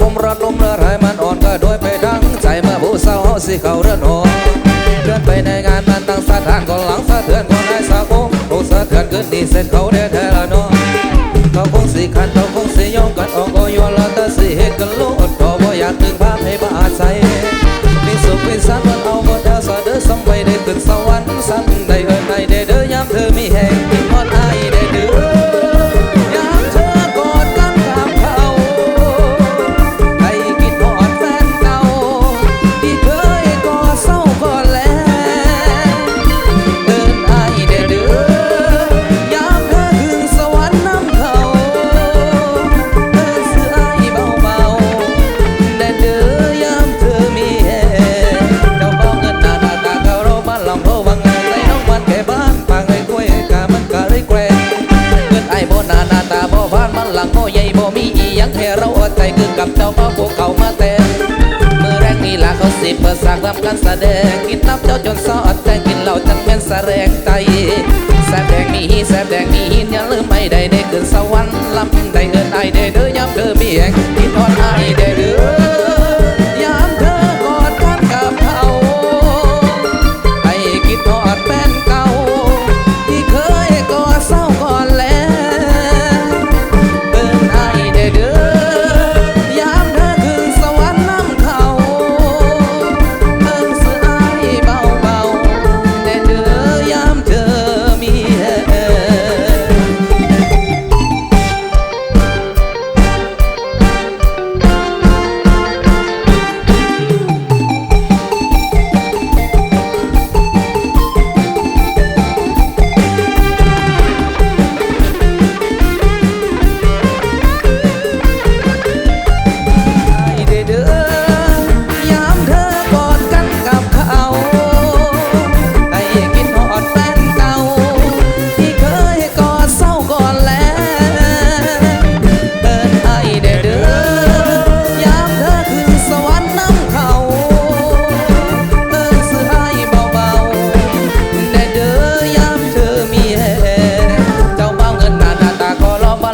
ผมรัดลมเลือดให้มันอ่อนก็โดยไปดังใจเมื่อผู้สาวเาสิเข้าเรือนหอเดินไปในงานมันตั้งสถานก่อนหลังสะเทือนก่อนให้สาวคงคงสะเทือนขึ้นดีเส้นเขาแท้แท้ละเนาะเขาคงสิคันเขาคงสิยองกันออกก็ย้อนละต่สิเหตุกันลุก็บ่อยากถึงภาพให้บาดใจ เราอดใจคือกับเจ้าพ่อพวกเขามาแต่มือแรงนี่ละเขาสิเปิดสากรับการแสดงกินน้ำเจ้าจนซอดแต่กินเหล้าจังเป็นแสดงใจแสบแดงมีแสบแดงมีหินอย่าลืมไม่ได้ได้ขึ้นสวรรค์ลำได้เงินไอ้ได้เด้อยามเธอมีแหง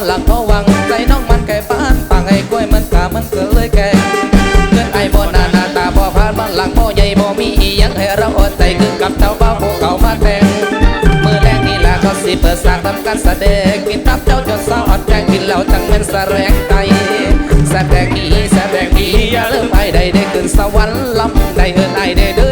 หลังเขาวังใจน้องมันไก่บ้านปังไอ้กล้วยมันกามันเกิดเลยแกเงินไอ้บ่หน้าหน้าตาบ่ผ่านบ้านหลังบ่ใหญ่บ่มีอีหยังให้เราอดใจคือกับเจ้าเบาพวกเขามาแต่งมือแรกนี่แหละเขาสิเปิดสร้างทำการแสดงกินตับเจ้าจนเศร้าอดแจงกินแล้วจังเป็นแสลงใจแสดงดีแสดงดีอย่าลืมไอ้ใดได้ขึ้นสวรรค์ลำได้เอินไอ้ได้เด้